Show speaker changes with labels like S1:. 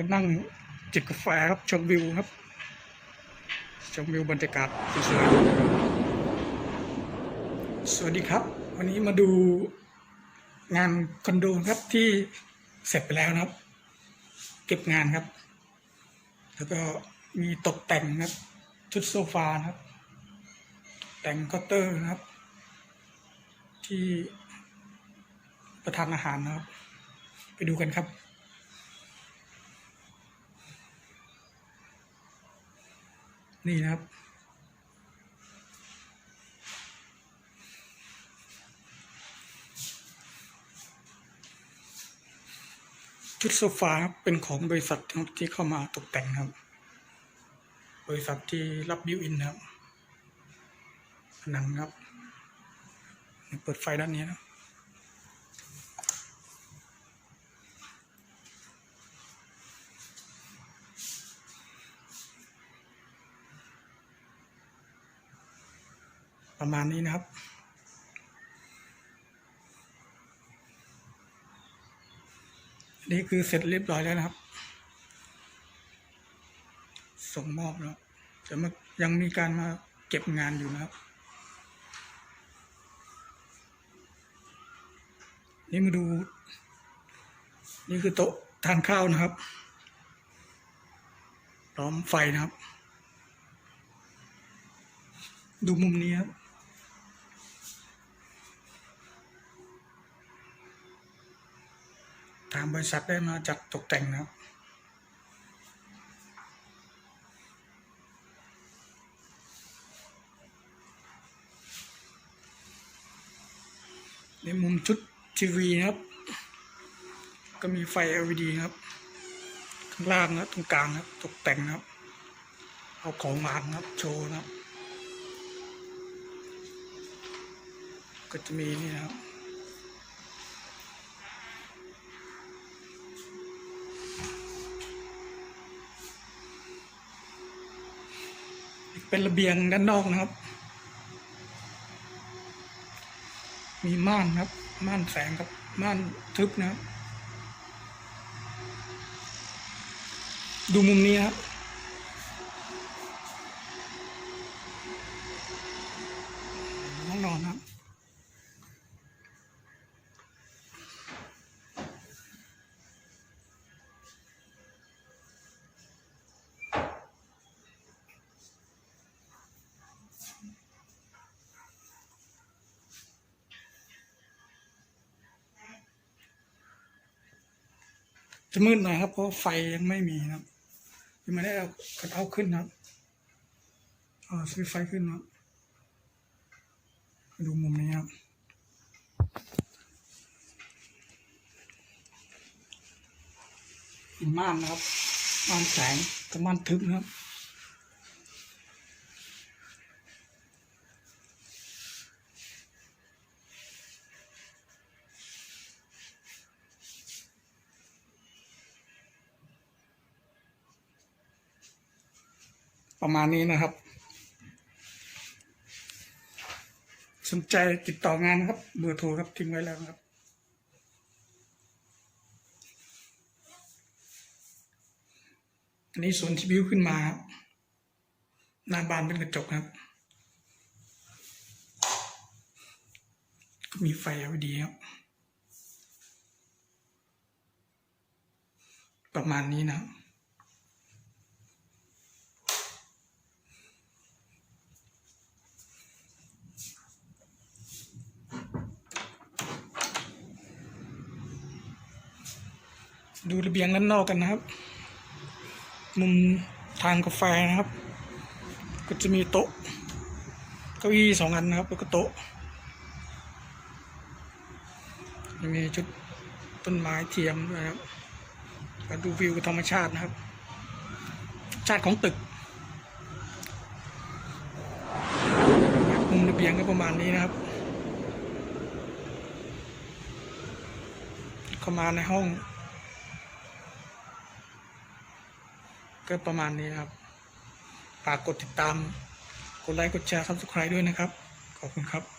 S1: ก็นั่งจิบกาแฟครับชมวิวครับ ชมวิวบรรยากาศสวยๆสวัสดีครับ วันนี้มาดูงานคอนโดครับที่เสร็จไปแล้วนะครับ เก็บงานครับ แล้วก็มีตกแต่งนะครับ ชุดโซฟานะครับ แต่งเคาน์เตอร์นะครับ ที่ประทานอาหารนะครับ ไปดูกันครับ นี่นะครับ ชุดโซฟาครับเป็นของบริษัทที่เข้ามาตกแต่งครับ บริษัทที่รับบิวอินครับผนังครับ เปิดไฟด้านนี้นะ ประมาณนี้นะครับ นี่คือเสร็จเรียบร้อยแล้วนะครับ ส่งมอบแล้วแต่มายังมีการมาเก็บงานอยู่นะครับ นี่มาดู นี่คือโต๊ะทานข้าวนะครับพร้อมไฟนะครับ ดูมุมนี้ครับ ทางบริษัทได้มาจัดตกแต่งนะครับในมุมชุดทีวีนะครับ ก็มีไฟ LED ครับ ข้างล่างนะตรงกลางนะครับ ตกแต่งนะครับ เอาของมางนะครับ โชว์นะครับ ก็จะมีนี่นะครับ เป็นระเบียงด้านนอกนะครับ มีม่านครับ ม่านแสงครับ ม่านทึบนะครับ ดูมุมนี้ครับห้องนอนครับ จะมืดหน่อยครับ เพราะไฟยังไม่มีครับยังไม่ได้เอากระเอาขึ้นครับเออซื้อไฟขึ้นครับดูมุมนี้ครับมันม่านนะครับม่านแสงกับม่านทึบนะครับ ประมาณนี้นะครับ สนใจติดต่องานครับเบอร์โทรครับทิ้งไว้แล้วครับอันนี้สวนที่บิวขึ้นมาครับหน้าบานเป็นกระจกครับ ก็มีไฟ LED ครับ ประมาณนี้นะครับ ดูระเบียงด้านนอกกันนะครับ มุมทานกาแฟนะครับ ก็จะมีโต๊ะเก้าอี้สองอันนะครับแล้วก็โต๊ะยังมีชุดต้นไม้เทียมด้วยครับมาดูวิวธรรมชาตินะครับ ชาติของตึกมุมระเบียงก็ประมาณนี้นะครับ เข้ามาในห้อง ก็ประมาณนี้ครับฝากกดติดตาม กดไลค์ กดแชร์ซับสไคร์ด้วยนะครับ ขอบคุณครับ